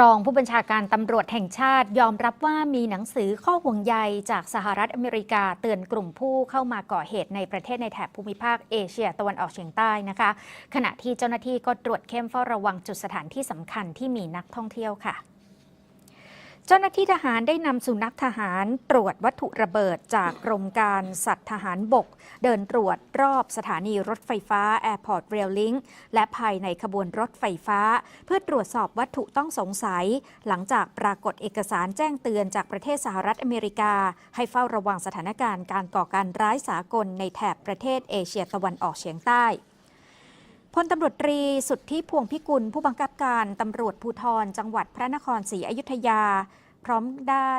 รองผู้บัญชาการตำรวจแห่งชาติยอมรับว่ามีหนังสือข้อห่วงใยจากสหรัฐอเมริกาเตือนกลุ่มผู้เข้ามาก่อเหตุในประเทศในแถบภูมิภาคเอเชียตะวันออกเฉียงใต้นะคะ ขณะที่เจ้าหน้าที่ก็ตรวจเข้มเฝ้าระวังจุดสถานที่สำคัญที่มีนักท่องเที่ยวค่ะ เจ้าหน้าที่ทหารได้นำสุนัขทหารตรวจวัตถุระเบิดจากกรมการสัตว์ทหารบก เดินตรวจรอบสถานีรถไฟฟ้า Airport Rail Link และภายในขบวนรถไฟฟ้า เพื่อตรวจสอบวัตถุต้องสงสัย หลังจากปรากฏเอกสารแจ้งเตือนจากประเทศสหรัฐอเมริกา ให้เฝ้าระวังสถานการณ์การก่อการร้ายสากลในแถบประเทศเอเชียตะวันออกเฉียงใต้ พลตำรวจตรีสุทธิพวงพิกุล ผู้บังคับการตำรวจภูธรจังหวัดพระนครศรีอยุธยา พร้อมได้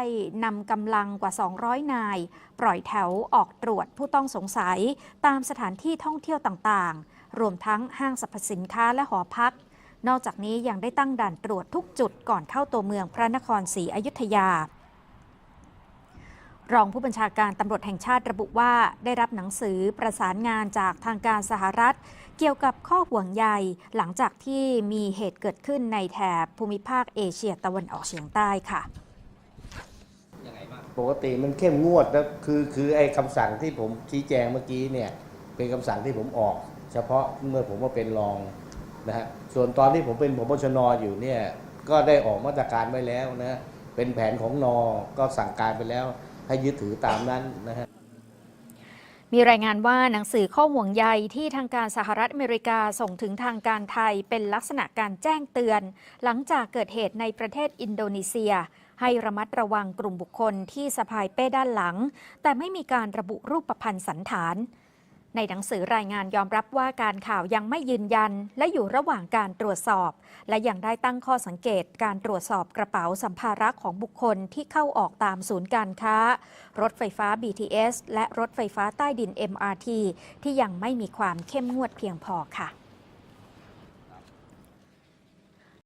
นำกำลังกว่า 200 นาย ปล่อยแถวออกตรวจผู้ต้องสงสัย ตามสถานที่ท่องเที่ยวต่างๆ รวมทั้งห้างสรรพสินค้าและหอพัก นอกจากนี้ยังได้ตั้งด่านตรวจทุกจุดก่อนเข้าตัวเมืองพระนครศรีอยุธยา รองผู้บัญชาการตำรวจแห่งชาติระบุว่า ได้รับหนังสือประสานงานจากทางการสหรัฐ เกี่ยวกับข้อห่วงใยหลังจากที่มีเหตุเกิดขึ้นในแถบภูมิภาคเอเชียตะวันออกเฉียงใต้ค่ะปกติมันเข้มงวดแล้วคือคือไอ้คำสั่งที่ผมชี้แจงเมื่อกี้เนี่ยเป็นคำสั่งที่ผมออก เฉพาะเมื่อผมมาเป็นรองนะฮะส่วนตอนที่ผมเป็นผบชนอยู่เนี่ยก็ได้ออกมาตรการไว้แล้วนะเป็นแผนของนอก็สั่งการไปแล้ว ให้ยึดถือตามนั้นนะฮะมีรายงานว่าหนังสือข้อห่วงใยที่ทางการสหรัฐอเมริกาส่งถึงทางการไทยเป็นลักษณะการแจ้งเตือน หลังจากเกิดเหตุในประเทศอินโดนีเซีย ให้ระมัดระวังกลุ่มบุคคลที่สะพายเป้ด้านหลัง แต่ไม่มีการระบุรูปประพันธ์สันฐาน ในหนังสือรายงานยอมรับว่าการข่าวยังไม่ยืนยัน และอยู่ระหว่างการตรวจสอบ และยังได้ตั้งข้อสังเกตการตรวจสอบกระเป๋าสัมภาระของบุคคลที่เข้าออกตามศูนย์การค้า รถไฟฟ้า BTS และรถไฟฟ้าใต้ดิน MRT ที่ยังไม่มีความเข้มงวดเพียงพอค่ะ